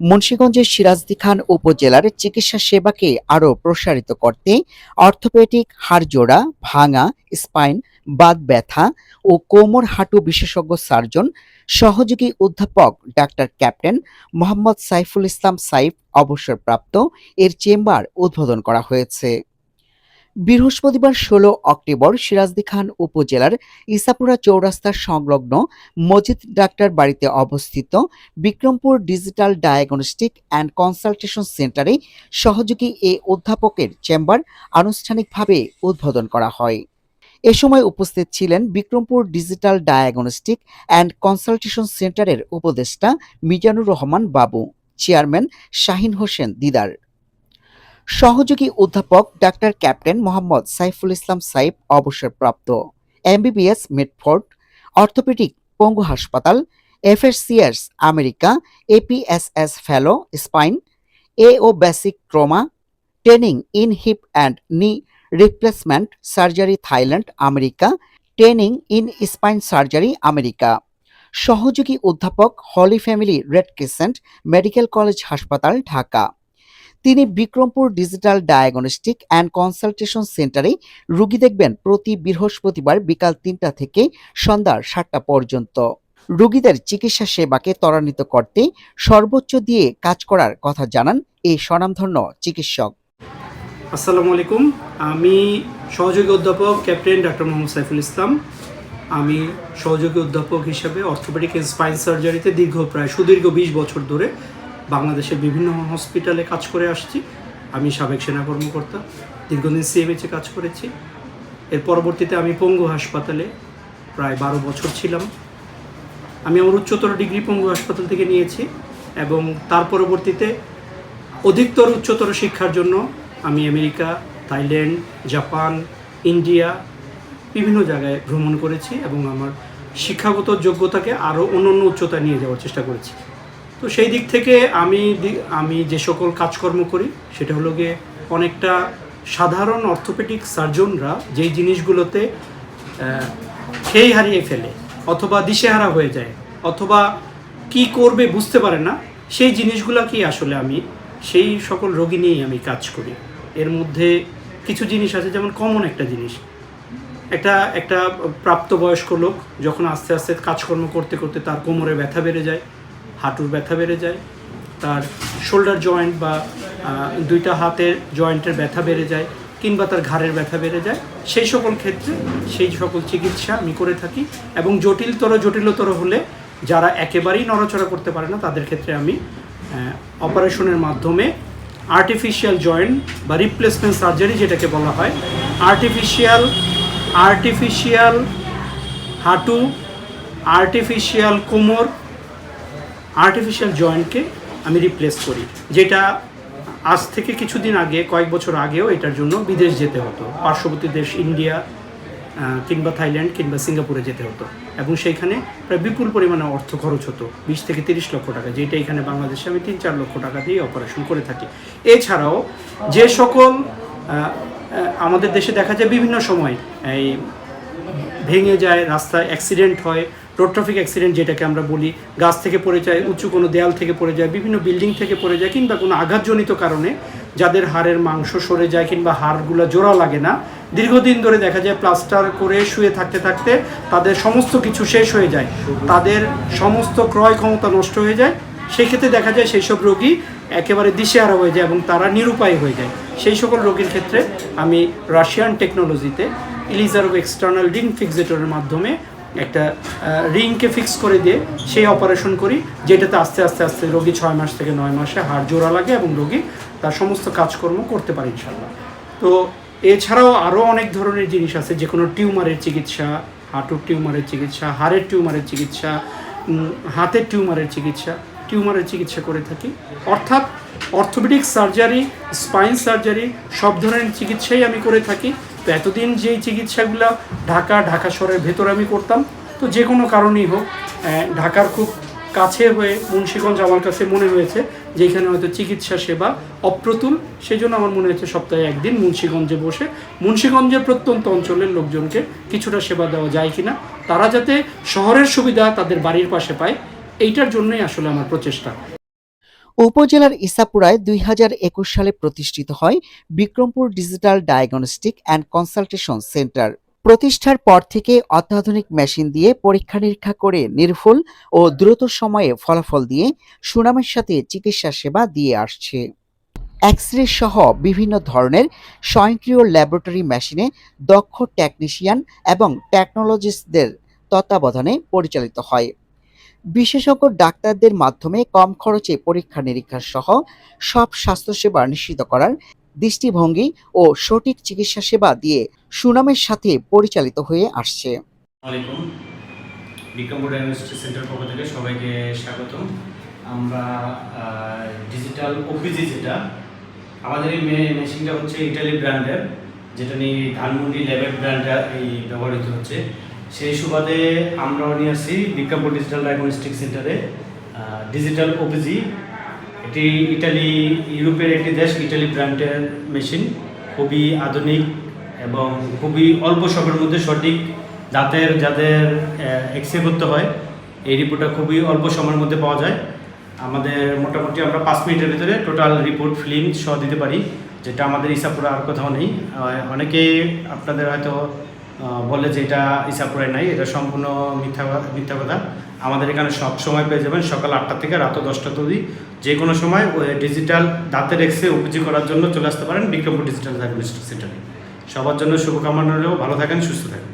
মুন্সিগঞ্জের সিরাজদি খান উপজেলার চিকিৎসা সেবাকে আরও প্রসারিত করতে অর্থোপেডিক, হাড়জোড়া, ভাঙা, স্পাইন বাদ ব্যথা ও কোমর হাঁটু বিশেষজ্ঞ সার্জন, সহযোগী অধ্যাপক ডাক্তার ক্যাপ্টেন মোহাম্মদ সাইফুল ইসলাম সাইফ অবসরপ্রাপ্ত, এর চেম্বার উদ্বোধন করা হয়েছে। বৃহস্পতিবার ষোলো অক্টোবর সিরাজদি খান উপজেলার ইসাপুরা চৌরাস্তার সংলগ্ন মজিদ ডাক্তার বাড়িতে অবস্থিত Bikrampur digital diagnostic and consultation সেন্টারে সহযোগী এ অধ্যাপকের চেম্বার আনুষ্ঠানিকভাবে উদ্বোধন করা হয়। এ সময় উপস্থিত ছিলেন Bikrampur digital diagnostic and consultation সেন্টারের উপদেষ্টা মিজানুর রহমান বাবু, চেয়ারম্যান শাহিন হোসেন দিদার। সহযোগী অধ্যাপক ডাক্তার ক্যাপ্টেন মোহাম্মদ সাইফুল ইসলাম সাইফ অবসরপ্রাপ্ত। এমবিবিএস, মিডফোর্ড, অর্থোপেডিক, পঙ্গু হাসপাতাল, FSCS, America APSS fellow, spine A O basic trauma, training in hip and knee replacement surgery Thailand, America, training in spine surgery, America. সহযোগী অধ্যাপক Holy Family Red Crescent medical college হাসপাতাল, ঢাকা। তিনি Bikrampur digital diagnostic and consultation সেন্টারে রুগী দেখবেন প্রতি বৃহস্পতিবার বিকাল তিনটা থেকে সন্ধ্যা সাতটা পর্যন্ত। রোগীদের চিকিৎসা সেবাকে ত্বরান্বিত করতে সর্বোচ্চ দিয়ে কাজ করার কথা জানান এই স্বনামধন্য চিকিৎসক। আসসালামু আলাইকুম। আমি সহযোগী অধ্যাপক ক্যাপ্টেন ডক্টর মোহাম্মদ সাইফুল ইসলাম। আমি সহযোগী অধ্যাপক হিসেবে অর্থোপেডিক স্পাইন সার্জারিতে দীর্ঘ, প্রায় সুদীর্ঘ বিশ বছর ধরে বাংলাদেশের বিভিন্ন হসপিটালে কাজ করে আসছি। আমি সাবেক সেনা কর্মকর্তা, দীর্ঘদিন সিএমএচে কাজ করেছি। এর পরবর্তীতে আমি পঙ্গু হাসপাতালে প্রায় বারো বছর ছিলাম। আমি আমার উচ্চতর ডিগ্রি পঙ্গু হাসপাতাল থেকে নিয়েছি এবং তার পরবর্তীতে অধিকতর উচ্চতর শিক্ষার জন্য আমি আমেরিকা, থাইল্যান্ড, জাপান, ইন্ডিয়া বিভিন্ন জায়গায় ভ্রমণ করেছি এবং আমার শিক্ষাগত যোগ্যতাকে আরও অন্যান্য উচ্চতায় নিয়ে যাওয়ার চেষ্টা করেছি। তো সেই দিক থেকে আমি আমি যে সকল কাজকর্ম করি, সেটা হলো গিয়ে অনেকটা সাধারণ অর্থোপেডিক সার্জনরা যেই জিনিসগুলোতে খেই হারিয়ে ফেলে, অথবা দিশেহারা হয়ে যায়, অথবা কি করবে বুঝতে পারে না, সেই জিনিসগুলোকেই আসলে আমি, সেই সকল রোগী নিয়েই আমি কাজ করি। এর মধ্যে কিছু জিনিস আছে, যেমন কমন একটা জিনিস। একটা একটা প্রাপ্তবয়স্ক লোক যখন আস্তে আস্তে কাজকর্ম করতে করতে তার কোমরে ব্যথা বেড়ে যায় হাঁটুর ব্যথা বেড়ে যায়, তার শোল্ডার জয়েন্ট বা দুইটা হাতের জয়েন্টের ব্যথা বেড়ে যায় কিংবা তার ঘাড়ের ব্যথা বেড়ে যায়, সেই সকল ক্ষেত্রে সেই সকল চিকিৎসা আমি করে থাকি এবং জটিলতর জটিলতর হলে যারা একেবারেই নড়াচড়া করতে পারে না, তাদের ক্ষেত্রে আমি অপারেশনের মাধ্যমে আর্টিফিশিয়াল জয়েন্ট বা রিপ্লেসমেন্ট সার্জারি যেটাকে বলা হয় আর্টিফিশিয়াল আর্টিফিশিয়াল হাঁটু আর্টিফিশিয়াল কোমর আর্টিফিশিয়াল জয়েন্টকে আমি রিপ্লেস করি, যেটা আজ থেকে কিছুদিন আগে, কয়েক বছর আগেও এটার জন্য বিদেশ যেতে হতো, পার্শ্ববর্তী দেশ ইন্ডিয়া কিংবা থাইল্যান্ড কিংবা সিঙ্গাপুরে যেতে হতো, এবং সেইখানে প্রায় বিপুল পরিমাণে অর্থ খরচ হতো, বিশ থেকে তিরিশ লক্ষ টাকা, যেটা এখানে বাংলাদেশে আমি তিন চার লক্ষ টাকা দিয়ে অপারেশন করে থাকি। এছাড়াও যে সকল আমাদের দেশে দেখা যায় বিভিন্ন সময়, এই ভেঙে যায়, রাস্তায় অ্যাক্সিডেন্ট হয় রোড ট্রাফিক অ্যাক্সিডেন্ট যেটাকে আমরা বলি, গাছ থেকে পড়ে যায়, উঁচু কোনো দেয়াল থেকে পড়ে যায়, বিভিন্ন বিল্ডিং থেকে পড়ে যায়, কিংবা কোনো আঘাতজনিত কারণে যাদের হাড়ের মাংস সরে যায় কিংবা হাড়গুলো জোড়া লাগে না, দীর্ঘদিন ধরে দেখা যায় প্লাস্টার করে শুয়ে থাকতে থাকতে তাদের সমস্ত কিছু শেষ হয়ে যায়। তাদের সমস্ত ক্রয় ক্ষমতা নষ্ট হয়ে যায়। সেক্ষেত্রে দেখা যায় সেই সব রোগী একেবারে দিশেহারা হয়ে যায় এবং তারা নিরুপায় হয়ে যায়। সেই সকল রোগীর ক্ষেত্রে আমি রাশিয়ান টেকনোলজিতে ইলিজারভ এক্সটার্নাল রিং ফিক্সেটরের মাধ্যমে একটা রিংকে ফিক্স করে দিয়ে সেই অপারেশন করি, যেটাতে আস্তে আস্তে আস্তে রোগী ছয় মাস থেকে নয় মাসে হাড় জোড়া লাগে এবং রোগী তার সমস্ত কাজকর্ম করতে পারে ইনশাল্লাহ তো এছাড়াও আরও অনেক ধরনের জিনিস আছে যে কোনো টিউমারের চিকিৎসা, হাঁটুর টিউমারের চিকিৎসা, হাড়ের টিউমারের চিকিৎসা হাতের টিউমারের চিকিৎসা টিউমারের চিকিৎসা করে থাকি। অর্থাৎ অর্থোপেডিক সার্জারি, স্পাইন সার্জারি, সব ধরনের চিকিৎসাই আমি করে থাকি। তো এতদিন যেই চিকিৎসাগুলো ঢাকা ঢাকা শহরের ভেতরে আমি করতাম, তো যে কোনো কারণেই হোক ঢাকার খুব কাছে হয়ে মুন্সীগঞ্জ আমার কাছে মনে হয়েছে যে এখানে হয়তো চিকিৎসা সেবা অপ্রতুল। সেই জন্য আমার মনে হয়েছে সপ্তাহে একদিন মুন্সীগঞ্জে বসে, মুন্সীগঞ্জের প্রত্যন্ত অঞ্চলের লোকজনকে কিছুটা সেবা দেওয়া যায় কিনা, তারা যাতে শহরের সুবিধা তাদের বাড়ির পাশে পায়, এইটার জন্যই আসলে আমার প্রচেষ্টা। উপজেলার ইসাপুরায় দুই হাজার একুশ সালে প্রতিষ্ঠিত হয় Bikrampur digital diagnostic and consultation centre প্রতিষ্ঠার পর থেকে অত্যাধুনিক মেশিন দিয়ে পরীক্ষা নিরীক্ষা করে নির্ভুল ও দ্রুত সময়ে ফলাফল দিয়ে সুনামের সাথে চিকিৎসা সেবা দিয়ে আসছে। এক্স সহ বিভিন্ন ধরনের স্বয়ংক্রিয় ল্যাবরেটরি মেশিনে দক্ষ টেকনিশিয়ান এবং টেকনোলজিস্টদের তত্ত্বাবধানে পরিচালিত হয়। বিশেষজ্ঞ ডাক্তারদের মাধ্যমে কম খরচে পরীক্ষা নিরীক্ষা সহ সব স্বাস্থ্যসেবা নিশ্চিত করার দৃষ্টিভঙ্গি ও সঠিক চিকিৎসা সেবা দিয়ে সুনামের সাথে পরিচালিত হয়ে আসছে। আমাদের এই মেশিনটা হচ্ছে ইটালি ব্র্যান্ডের যেটা নিয়ে ধানমন্ডি ল্যাবের ব্র্যান্ডটা এই ব্যবহৃত হচ্ছে। সেই সুবাদে আমরাও নিয়ে আসছি বিক্রমপুর ডিজিটাল ডায়াগনস্টিক সেন্টারে ডিজিটাল ওপিজি এটি ইটালি, ইউরোপের একটি দেশ, ইটালি ব্র্যান্ডের মেশিন। খুবই আধুনিক এবং খুবই অল্প সময়ের মধ্যে সঠিক দাঁতের, যাদের এক্স রে করতে হয়, এই রিপোর্টটা খুবই অল্প সময়ের মধ্যে পাওয়া যায়। আমাদের মোটামুটি আমরা পাঁচ মিনিটের ভিতরে টোটাল রিপোর্ট ফিল্ম সহ দিতে পারি, যেটা আমাদের ইসাপুরা আর কোথাও নেই। অনেকে আপনাদের হয়তো বলে যে এটা ইসাপুরায় নাই, এটা সম্পূর্ণ মিথ্যা মিথ্যা কথা। আমাদের এখানে সব সময় পেয়ে যাবেন, সকাল আটটা থেকে রাত দশটা অবধি। যে কোনো সময় ওই ডিজিটাল দাঁতের এক্সরে উপজি করার জন্য চলে আসতে পারেন, বিক্রমপুর ডিজিটাল ডায়াগনস্টিক সেন্টারে সবার জন্য শুভকামনা হলেও ভালো থাকেন, সুস্থ থাকেন।